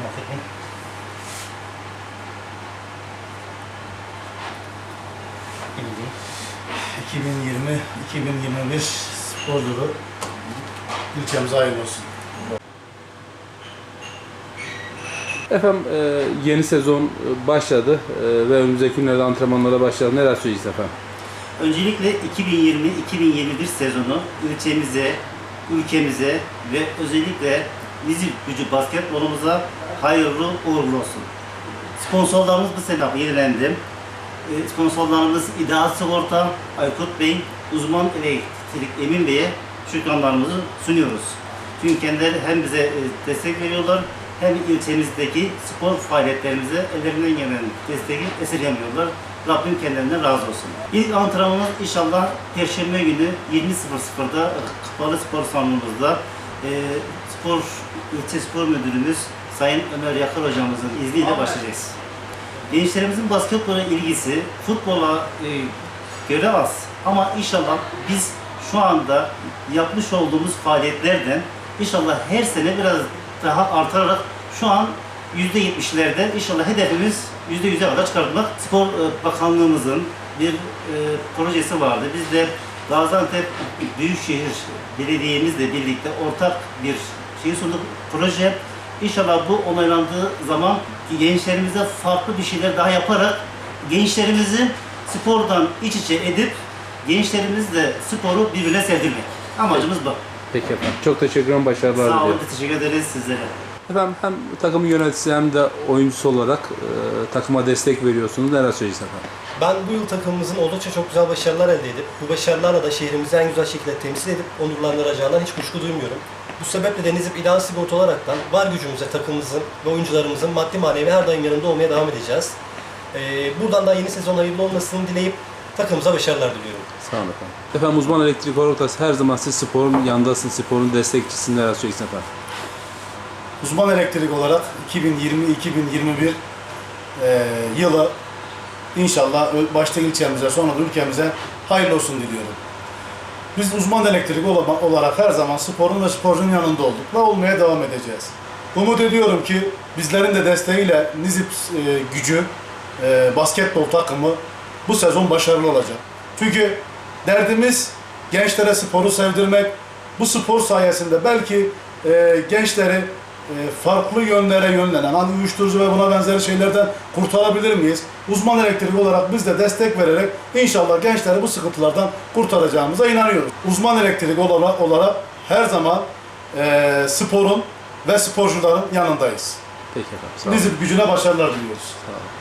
bakayım. Şimdi 2020-2021 spor yılı ilçemize hayırlı olsun. Efendim e, yeni sezon e, başladı e, ve önümüzdeki günlerde antrenmanlara başladı. Neler söyleyeceğiz efendim? Öncelikle 2020-2021 sezonu ilçemize, ülkemize ve özellikle Nizip gücü basketbolumuza hayırlı uğurlu olsun. Sponsorlarımız bu sene yenilendi. Ee, Sponsorlarımız İdeal Sigorta, Aykut Bey, uzman elektrik Emin Bey'e şükranlarımızı sunuyoruz. Çünkü kendileri hem bize e, destek veriyorlar hem ilçemizdeki spor faaliyetlerimize ellerinden gelen desteği esirgemiyorlar. Rabbim kendilerinden razı olsun. İlk antrenmanımız inşallah Perşembe günü 20.00'da Kapalı Spor Salonumuzda e, spor ilçe spor müdürümüz Sayın Ömer Yakar hocamızın izniyle başlayacağız. Gençlerimizin basketbola ilgisi futbola e, göre az ama inşallah biz şu anda yapmış olduğumuz faaliyetlerden inşallah her sene biraz daha artarak şu an %70'lerde inşallah hedefimiz %100'e kadar çıkartmak. Spor e, Bakanlığımızın bir e, projesi vardı. Biz de Gaziantep Büyükşehir Belediye'mizle birlikte ortak bir şey sunduk proje. İnşallah bu onaylandığı zaman gençlerimize farklı bir şeyler daha yaparak gençlerimizi spordan iç içe edip gençlerimizle sporu birbirine sevdirmek. Amacımız bu. Peki efendim. Çok teşekkür ederim. Başarılar Sağ olun, teşekkür ederiz sizlere. Efendim hem takımın yöneticisi hem de oyuncusu olarak e, takıma destek veriyorsunuz. Neler söyleyeceğiz efendim? Ben bu yıl takımımızın oldukça çok güzel başarılar elde edip, bu başarılarla da şehrimizi en güzel şekilde temsil edip onurlandıracağından hiç kuşku duymuyorum. Bu sebeple de Nizip İlhan Sigorta olaraktan var gücümüzle takımımızın ve oyuncularımızın maddi manevi her daim yanında olmaya devam edeceğiz. Ee, buradan da yeni sezon hayırlı olmasını dileyip takımımıza başarılar diliyorum. Sağ olun efendim. Efendim uzman elektrik ortası her zaman siz sporun yanındasınız, sporun destekçisiniz. Neler söyleyeceğiz efendim? Uzman elektrik olarak 2020-2021 eee, yılı inşallah başta ilçemize sonra da ülkemize hayırlı olsun diliyorum. Biz uzman elektrik ola- olarak her zaman sporun ve sporcunun yanında olduk ve olmaya devam edeceğiz. Umut ediyorum ki bizlerin de desteğiyle Nizip e, gücü e, basketbol takımı bu sezon başarılı olacak. Çünkü derdimiz gençlere sporu sevdirmek. Bu spor sayesinde belki e, gençleri farklı yönlere yönlenen, hani uyuşturucu ve buna benzeri şeylerden kurtarabilir miyiz? Uzman elektrik olarak biz de destek vererek inşallah gençleri bu sıkıntılardan kurtaracağımıza inanıyoruz. Uzman elektrik olarak, olarak her zaman e, sporun ve sporcuların yanındayız. Peki efendim. Sağ olun. Nizip gücüne başarılar diliyoruz. Sağ olun.